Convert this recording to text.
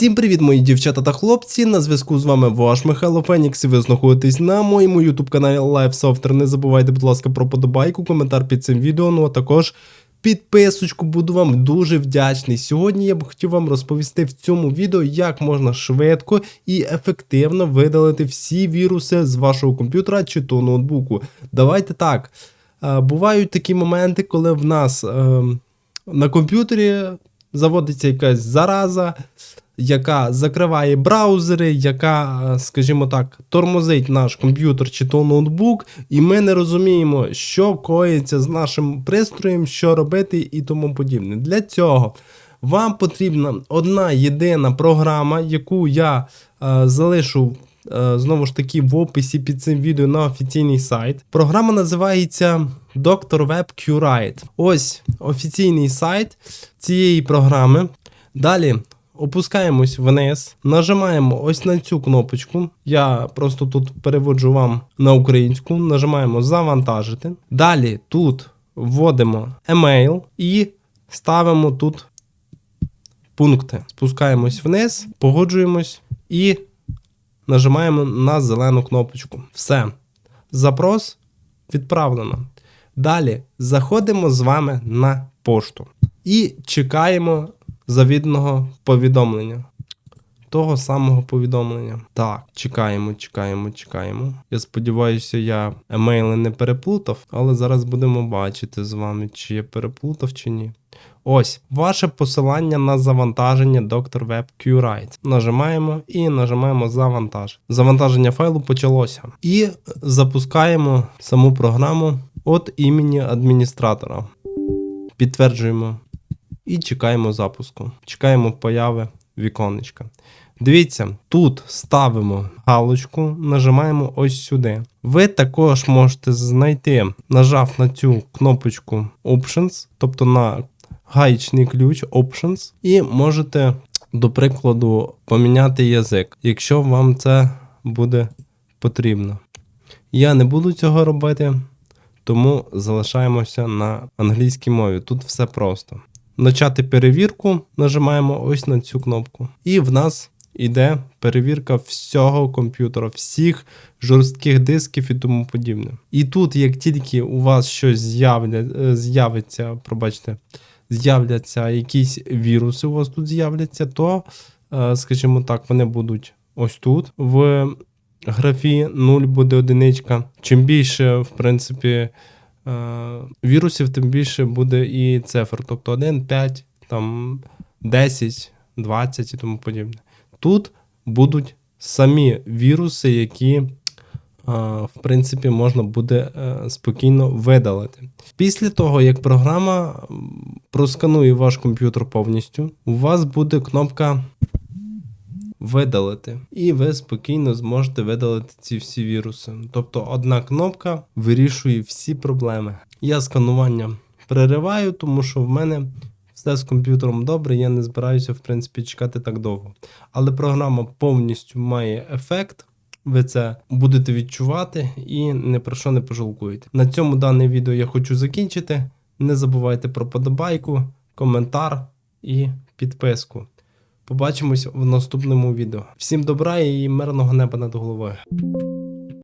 Всім привіт, мої дівчата та хлопці. На зв'язку з вами ваш Михайло Фенікс, і ви знаходитесь на моєму ютуб каналі Live Software. Не забувайте, будь ласка, про подобайку, коментар під цим відео. Ну а також підписочку, буду вам дуже вдячний. Сьогодні я б хотів вам розповісти в цьому відео, як можна швидко і ефективно видалити всі віруси з вашого комп'ютера чи то ноутбуку. Давайте так. е, Бувають такі моменти, коли в нас е, на комп'ютері заводиться якась зараза, яка закриває браузери, яка, е, скажімо так, тормозить наш комп'ютер чи то ноутбук, і ми не розуміємо, що коїться з нашим пристроєм, що робити і тому подібне. Для цього вам потрібна одна єдина програма, яку я е, залишу. е, Знову ж таки, в описі під цим відео на офіційний сайт. Програма називається Dr. Web Curate. Ось офіційний сайт цієї програми. Далі опускаємось вниз, нажимаємо ось на цю кнопочку. Я просто тут переводжу вам на українську. Нажимаємо завантажити. Далі тут вводимо емейл і ставимо тут пункти. Спускаємось вниз, погоджуємось і нажимаємо на зелену кнопочку. Все. Запрос відправлено. Далі заходимо з вами на пошту і чекаємо завідного повідомлення. Того самого повідомлення. Так, чекаємо, чекаємо, чекаємо. Я сподіваюся, я емейли не переплутав, але зараз будемо бачити з вами, чи я переплутав чи ні. Ось ваше посилання на завантаження Dr. Web Curate. Нажимаємо і нажимаємо завантаж. Завантаження файлу почалося. І запускаємо саму програму від імені адміністратора. Підтверджуємо і чекаємо запуску. Чекаємо появи віконечка. Дивіться, тут ставимо галочку, нажимаємо ось сюди. Ви також можете знайти, нажав на цю кнопочку Options, тобто на гаєчний ключ Options, і можете, до прикладу, поміняти язик, якщо вам це буде потрібно. Я не буду цього робити, тому залишаємося на англійській мові. Тут все просто. Начати перевірку, нажимаємо ось на цю кнопку. І в нас іде перевірка всього комп'ютера, всіх жорстких дисків і тому подібне. І тут, як тільки у вас щось з'явля, е, з'явиться, пробачте, з'являться якісь віруси, у вас тут з'являться, то, е, скажімо так, вони будуть ось тут. В графі 0 буде одиничка. Чим більше, в принципі, вірусів, тим більше буде і цифр. Тобто 1, 5, там 10, 20 і тому подібне. Тут будуть самі віруси, які, е, в принципі, можна буде е, спокійно видалити. Після того, як програма просканує ваш комп'ютер повністю, у вас буде кнопка видалити. І ви спокійно зможете видалити ці всі віруси. Тобто одна кнопка вирішує всі проблеми. Я сканування перериваю, тому що в мене все з комп'ютером добре, я не збираюся, в принципі, чекати так довго. Але програма повністю має ефект. Ви це будете відчувати і ні про що не пожалкуєте. На цьому дане відео я хочу закінчити. Не забувайте про подобайку, коментар і підписку. Побачимось в наступному відео. Всім добра і мирного неба над головою.